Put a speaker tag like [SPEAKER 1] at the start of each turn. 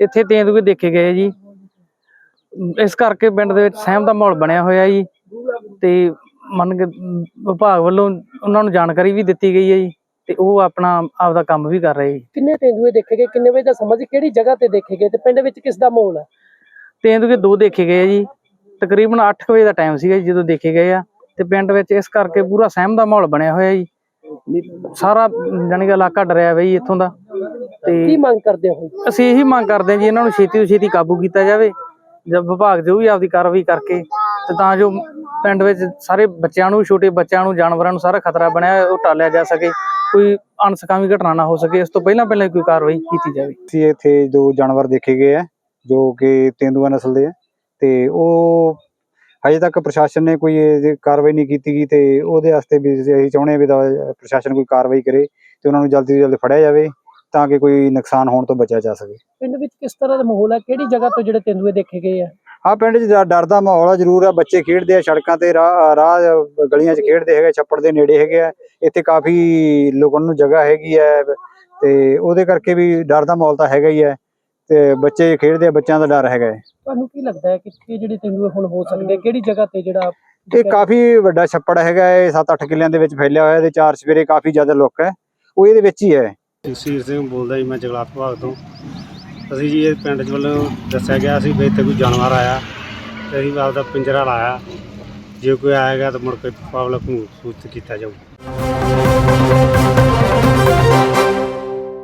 [SPEAKER 1] ਇੱਥੇ ਤੇਂਦੂਏ ਦੇਖੇ ਗਏ ਜੀ। ਇਸ ਕਰਕੇ ਪਿੰਡ ਦੇ ਵਿੱਚ ਸਹਿਮ ਦਾ ਮਾਹੌਲ ਬਣਿਆ ਹੋਇਆ ਜੀ। ਤੇ ਮੰਨ ਕੇ ਵਿਭਾਗ ਵੱਲੋਂ ਉਹਨਾਂ ਨੂੰ ਜਾਣਕਾਰੀ ਵੀ ਦਿੱਤੀ ਗਈ ਹੈ ਜੀ। ਤੇ ਉਹ ਆਪਣਾ ਆਪਦਾ ਕੰਮ ਵੀ ਕਰ ਰਹੇ ਜੀ।
[SPEAKER 2] ਕਿੰਨੇ ਤੇਂਦੂਏ ਦੇਖੇ ਗਏ? ਕਿੰਨੇ ਵਜੇ ਦਾ ਸਮਾਂ ਸੀ ਕਿਹੜੀ ਜਗ੍ਹਾ ਤੇ ਦੇਖੇ ਗਏ ਤੇ ਪਿੰਡ ਵਿੱਚ ਕਿਸ ਦਾ ਮਾਹੌਲ ਹੈ?
[SPEAKER 1] ਤੇਂਦੂਏ ਦੋ ਦੇਖੇ ਗਏ ਜੀ। ਤਕਰੀਬਨ 8 ਵਜੇ ਦਾ ਟਾਈਮ ਸੀਗਾ ਜੀ ਜਦੋਂ ਦੇਖੇ ਗਏ ਆ। ਤੇ ਪਿੰਡ ਵਿੱਚ ਇਸ ਕਰਕੇ ਪੂਰਾ ਸਹਿਮ ਦਾ ਮਾਹੌਲ ਬਣਿਆ ਹੋਇਆ ਜੀ। ਸਾਰਾ ਜਾਣੀ ਕਿ ਇਲਾਕਾ ਡਰਿਆ ਬਈ ਇੱਥੋਂ ਦਾ।
[SPEAKER 2] ਕੀ
[SPEAKER 1] ਤੇ
[SPEAKER 2] ਮੰਗ ਕਰਦੇ ਹੋ?
[SPEAKER 1] ਅਸੀਂ ਇਹੀ ਮੰਗ ਕਰਦੇ ਹਾਂ ਜੀ ਇਹਨਾਂ ਨੂੰ ਛੇਤੀ ਤੋਂ ਛੇਤੀ ਕਾਬੂ ਕੀਤਾ ਜਾਵੇ ਜਦ ਵਿਭਾਗ ਜੋ ਵੀ ਆਪਦੀ ਕਾਰਵਾਈ ਕਰਕੇ ਤੇ ਤਾਂ ਜੋ ਪਿੰਡ ਵਿੱਚ ਸਾਰੇ ਬੱਚਿਆਂ ਨੂੰ ਛੋਟੇ ਬੱਚਿਆਂ ਨੂੰ ਜਾਨਵਰਾਂ ਨੂੰ ਸਾਰਾ ਖਤਰਾ ਬਣਿਆ ਉਹ ਟਾਲਿਆ ਜਾ ਸਕੇ ਕੋਈ ਅਣਸਕਾਮੀ ਘਟਨਾ ਨਾ ਹੋ ਸਕੇ ਇਸ ਤੋਂ ਪਹਿਲਾਂ ਪਹਿਲਾਂ ਕੋਈ ਕਾਰਵਾਈ ਕੀਤੀ ਜਾਵੇ।
[SPEAKER 3] ਸੀ ਇੱਥੇ ਦੋ ਜਾਨਵਰ ਦੇਖੇ ਗਏ ਆ ਜੋ ਕਿ ਤੇਂਦੂਆ ਨਸਲ ਦੇ ਆ ਤੇ ਉਹ ਹਜੇ ਤੱਕ ਪ੍ਰਸ਼ਾਸਨ ਨੇ ਕੋਈ ਕਾਰਵਾਈ ਨਹੀਂ ਕੀਤੀ ਗਈ ਤੇ ਉਹਦੇ ਵਾਸਤੇ ਵੀ ਅਸੀਂ ਚਾਹੁੰਦੇ ਹਾਂ ਵੀ ਪ੍ਰਸ਼ਾਸਨ ਕੋਈ ਕਾਰਵਾਈ ਕਰੇ ਤੇ ਉਹਨਾਂ ਨੂੰ ਜਲਦੀ ਤੋਂ ਜਲਦੀ ਫੜਿਆ ਜਾਵੇ ਤਾਂ ਕਿ ਕੋਈ ਨੁਕਸਾਨ ਹੋਣ ਤੋਂ ਬਚਿਆ ਜਾ ਸਕੇ।
[SPEAKER 2] ਪਿੰਡ ਵਿੱਚ ਕਿਸ ਤਰ੍ਹਾਂ ਦਾ ਮਾਹੌਲ ਹੈ? ਕਿਹੜੀ ਜਗ੍ਹਾ ਤੋਂ ਜਿਹੜੇ ਤੇਂਦੂਏ ਦੇਖੇ ਗਏ ਆ?
[SPEAKER 3] ਆ ਪਿੰਡ 'ਚ ਡਰ- ਦਾ ਮਾਹੌਲ ਆ ਜ਼ਰੂਰ ਆ। ਬੱਚੇ ਖੇਡਦੇ ਆ ਸੜਕਾਂ ਤੇ ਰਾਹ ਰਾਹ ਗਲੀਆਂ 'ਚ ਖੇਡਦੇ ਹੈਗੇ ਛੱਪੜ ਦੇ ਨੇੜੇ ਹੈਗੇ ਆ। ਇੱਥੇ ਕਾਫੀ ਲੁਕਣ ਨੂੰ ਜਗ੍ਹਾ ਹੈਗੀ ਹੈ ਤੇ ਉਹਦੇ ਕਰਕੇ ਵੀ ਡਰ ਦਾ ਮਾਹੌਲ ਤਾਂ ਹੈਗਾ ਹੀ ਹੈ ਤੇ ਬੱਚੇ ਖੇਡਦੇ ਆ ਬੱਚਿਆਂ ਦਾ ਡਰ ਹੈਗਾ ਹੈ
[SPEAKER 2] ਤੁਹਾਨੂੰ ਕੀ ਲੱਗਦਾ ਹੈ ਕਿ ਇਹ ਜਿਹੜੇ ਤੇਂਦੂਏ ਹੁਣ ਹੋ ਸਕਦੇ ਆ? ਕਿਹੜੀ ਜਗ੍ਹਾ ਤੇ ਜਿਹੜਾ
[SPEAKER 3] ਇਹ ਕਾਫੀ ਵੱਡਾ ਛੱਪੜ ਹੈਗਾ ਹੈ 7-8 ਕਿੱਲਿਆਂ ਦੇ ਵਿੱਚ ਫੈਲਿਆ ਹੋਇਆ ਇਹਦੇ ਚਾਰ ਸਵੇਰੇ ਕਾਫੀ ਜ਼ਿਆਦਾ ਲੁੱਕ ਹੈ। ਉਹ ਇਹਦੇ ਵਿੱਚ ਹੀ ਹੈ।
[SPEAKER 4] ਜਗਸੀਰ ਸਿੰਘ ਬੋਲਦਾ ਜੀ, ਮੈਂ ਜਗਲਾਤ ਵਿਭਾਗ ਤੋਂ। ਅਸੀਂ ਜੀ ਇਹ ਪਿੰਡ ਚ ਵੱਲੋਂ ਦੱਸਿਆ ਗਿਆ ਸੀ ਵੀ ਇੱਥੇ ਕੋਈ ਜਾਨਵਰ ਆਇਆ ਤੇ ਅਸੀਂ ਆਪਦਾ ਪਿੰਜਰਾ ਲਾਇਆ। ਜੇ ਕੋਈ ਆਏਗਾ ਤਾਂ ਮੁੜ ਕੇ ਪਬਲਿਕ ਨੂੰ ਸੂਚਿਤ ਕੀਤਾ ਜਾਊ